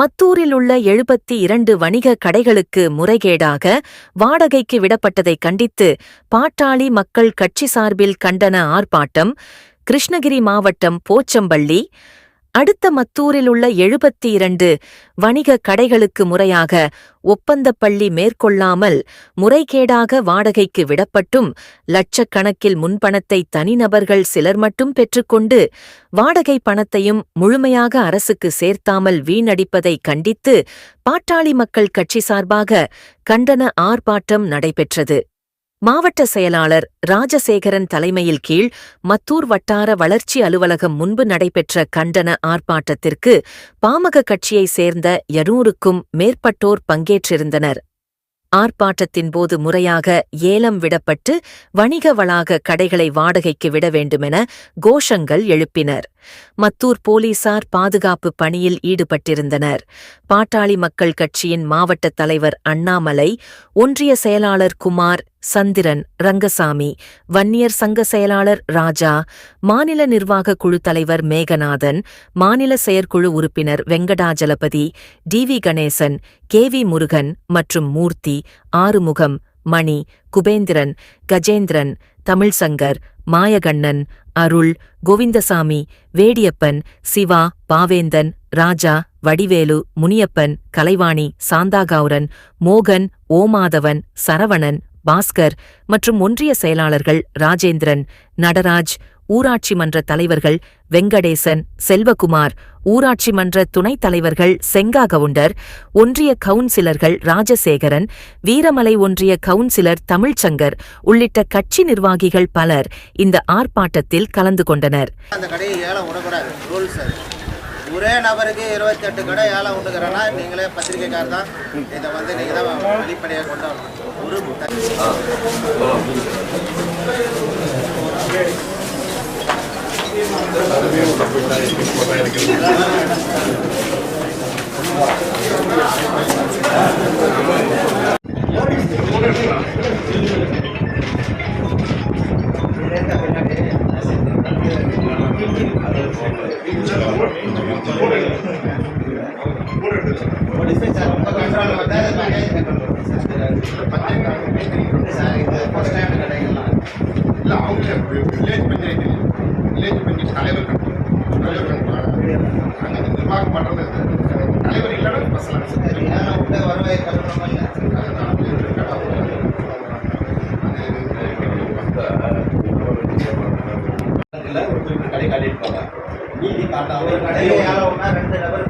மத்தூரில் உள்ள எழுபத்தி இரண்டு வணிக கடைகளுக்கு முறைகேடாக வாடகைக்கு விடப்பட்டதை கண்டித்து பாட்டாளி மக்கள் கட்சி சார்பில் கண்டன ஆர்ப்பாட்டம் கிருஷ்ணகிரி மாவட்டம் போச்சம்பள்ளி அடுத்த மத்தூரில் உள்ள எழுபத்தி இரண்டு வணிக கடைகளுக்கு முறையாக ஒப்பந்தப்பள்ளி மேற்கொள்ளாமல் முறைகேடாக வாடகைக்கு விடப்பட்டும் லட்சக்கணக்கில் முன்பணத்தை தனிநபர்கள் சிலர் மட்டும் பெற்றுக்கொண்டு வாடகை பணத்தையும் முழுமையாக அரசுக்கு சேர்த்தாமல் வீணடிப்பதை கண்டித்து பாட்டாளி மக்கள் கட்சி சார்பாக கண்டன ஆர்ப்பாட்டம் நடைபெற்றது. மாவட்ட செயலாளர் ராஜசேகரன் தலைமையில் கீழ் மத்தூர் வட்டார வளர்ச்சி அலுவலகம் முன்பு நடைபெற்ற கண்டன ஆர்ப்பாட்டத்திற்கு பாமக கட்சியைச் சேர்ந்த இருநூறுக்கும் மேற்பட்டோர் பங்கேற்றிருந்தனர். ஆர்ப்பாட்டத்தின் போது முறையாக ஏலம் விடப்பட்டு வணிக வளாக கடைகளை வாடகைக்கு விட வேண்டுமென கோஷங்கள் எழுப்பினர். மத்தூர் போலீசார் பாதுகாப்பு பணியில் ஈடுபட்டிருந்தனர். பாட்டாளி மக்கள் கட்சியின் மாவட்ட தலைவர் அண்ணாமலை ஒன்றிய செயலாளர் குமார் சந்திரன் ரங்கசாமி வன்னியர் சங்க செயலாளர் ராஜா மாநில நிர்வாக குழு தலைவர் மேகநாதன் மாநில செயற்குழு உறுப்பினர் Venkatajalapathi T V Ganesan K V Murugan மற்றும் மூர்த்தி ஆறுமுகம் மணி குபேந்திரன் கஜேந்திரன் தமிழ்சங்கர் மாயகண்ணன் அருள் கோவிந்தசாமி வேடியப்பன் சிவா பாவேந்தன் ராஜா வடிவேலு முனியப்பன் கலைவாணி சாந்தாகவுரன் மோகன் ஓமாதவன் சரவணன் பாஸ்கர் மற்றும் ஒன்றிய செயலாளர்கள் ராஜேந்திரன் நடராஜ் ஊராட்சி மன்ற தலைவர்கள் வெங்கடேசன் செல்வகுமார் ஊராட்சி மன்ற துணைத் தலைவர்கள் செங்கா கவுண்டர் ஒன்றிய கவுன்சிலர்கள் ராஜசேகரன் வீரமலை ஒன்றிய கவுன்சிலர் தமிழ்ச்சங்கர் உள்ளிட்ட கட்சி நிர்வாகிகள் பலர் இந்த ஆர்ப்பாட்டத்தில் கலந்து கொண்டனர். ஒரே நபருக்கு இருபத்தெட்டு கடை ஏலம் விட்டுக்கிறேன்னா நீங்களே பத்திரிக்கைக்கார் தான். இதை வந்து நீங்கள் தான் வெளிப்படையாக கொண்டு வரணும். ஒரு சார், இது அவங்க வில்லேஜ் பஞ்சாயத்து வில்லேஜ் பஞ்சாயத்து தலைவர் கட்டுறாங்க நாங்கள் நிர்வாகம் பண்ணுறது தலைவர் இல்லைன்னா பசங்க சரி, ஏலம் விட்டு வருவாய் கட்டணுமா இல்லை? ஒரு கடையை ஏலம் விட்டா ரெண்டு நபருக்கு மேல வந்து பணம்